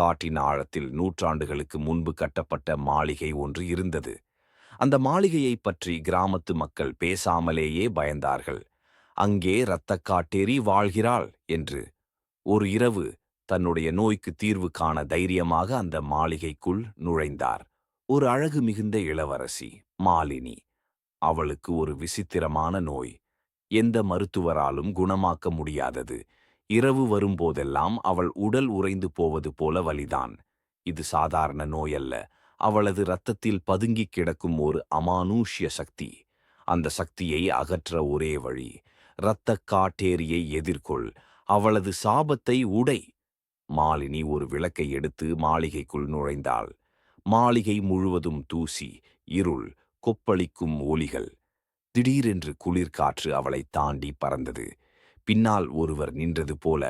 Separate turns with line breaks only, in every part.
காட்டின் ஆழத்தில் நூற்றாண்டுகளுக்கு முன்பு கட்டப்பட்ட மாளிகை ஒன்று இருந்தது. அந்த மாளிகையைப் பற்றி கிராமத்து மக்கள் பேசாமலேயே பயந்தார்கள். அங்கே இரத்தக்காட்டேரி வாழ்கிறாள் என்று. ஒரு இரவு தன்னுடைய நோய்க்கு தீர்வு காண தைரியமாக அந்த மாளிகைக்குள் நுழைந்தார். ஒரு அழகு மிகுந்த இளவரசி மாலினி. அவளுக்கு ஒரு விசித்திரமான நோய். எந்த மருத்துவராலும் குணமாக்க முடியாதது. இரவு வரும்போதெல்லாம் அவள் உடல் உறைந்து போவது போல வலிதான். இது சாதாரண நோயல்ல. அவளது இரத்தத்தில் பதுங்கிக் கிடக்கும் ஒரு அமானூஷ்ய சக்தி. அந்த சக்தியை அகற்ற ஒரே வழி இரத்தக் காட்டேரியை எதிர்கொள். அவளது சாபத்தை உடை. மாலினி ஒரு விளக்கை எடுத்து மாளிகைக்குள் நுழைந்தாள். மாளிகை முழுவதும் தூசி இருள் கொப்பளிக்கும் ஒலிகள். திடீரென்று குளிர்காற்று அவளை தாண்டி பறந்தது. பின்னால் ஒருவர் நின்றது போல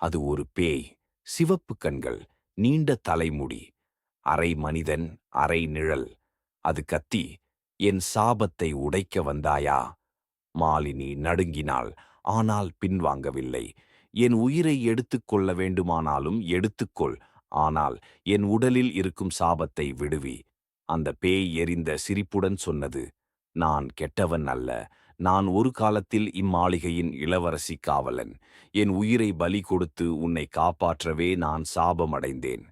அது ஒரு பேய் சிவப்பு கண்கள் நீண்ட தலைமுடி அரை மனிதன் அரை நிழல். அது கத்தி என் சாபத்தை உடைக்க வந்தாயா? மாலினி நடுங்கினாள். ஆனால் பின்வாங்கவில்லை. என் உயிரை எடுத்துக்கொள்ள வேண்டுமானாலும் எடுத்துக்கொள். ஆனால் என் உடலில் இருக்கும் சாபத்தை விடுவி. அந்த பேய் எரிந்த சிரிப்புடன் சொன்னது நான் கெட்டவன் அல்ல. நான் ஒரு காலத்தில் இம்மாளிகையின் இளவரசி காவலன். என் உயிரை பலி கொடுத்து உன்னை காப்பாற்றவே நான் சாபமடைந்தேன்.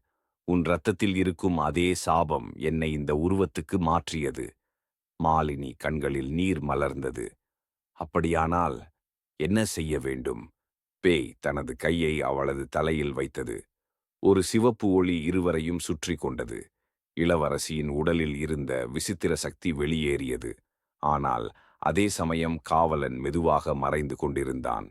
உன் இரத்தத்தில் இருக்கும் அதே சாபம் என்னை இந்த உருவத்துக்கு மாற்றியது. மாலினி கண்களில் நீர் மலர்ந்தது. அப்படியானால் என்ன செய்ய வேண்டும்? பேய் தனது கையை அவளது தலையில் வைத்தது. ஒரு சிவப்பு ஒளி இருவரையும் சுற்றி கொண்டது. இளவரசியின் உடலில் இருந்த விசித்திர சக்தி வெளியேறியது. ஆனால் அதே சமயம் காவலன் மெதுவாக மறைந்து கொண்டிருந்தான்.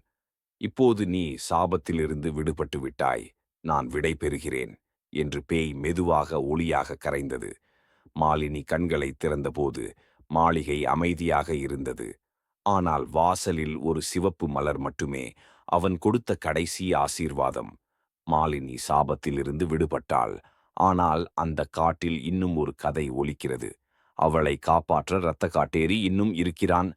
இப்போது நீ சாபத்திலிருந்து விடுபட்டு விட்டாய் நான் விடை பெறுகிறேன் என்று பேய் மெதுவாக ஒளியாக கரைந்தது. மாலினி கண்களை திறந்தபோது மாளிகை அமைதியாக இருந்தது. ஆனால் வாசலில் ஒரு சிவப்பு மலர் மட்டுமே அவன் கொடுத்த கடைசி ஆசீர்வாதம். மாலினி சாபத்திலிருந்து விடுபட்டாள். ஆனால் அந்த காட்டில் இன்னும் ஒரு கதை ஒலிக்கிறது. அவளை காப்பாற்ற இரத்த காட்டேரி இன்னும் இருக்கிறான்.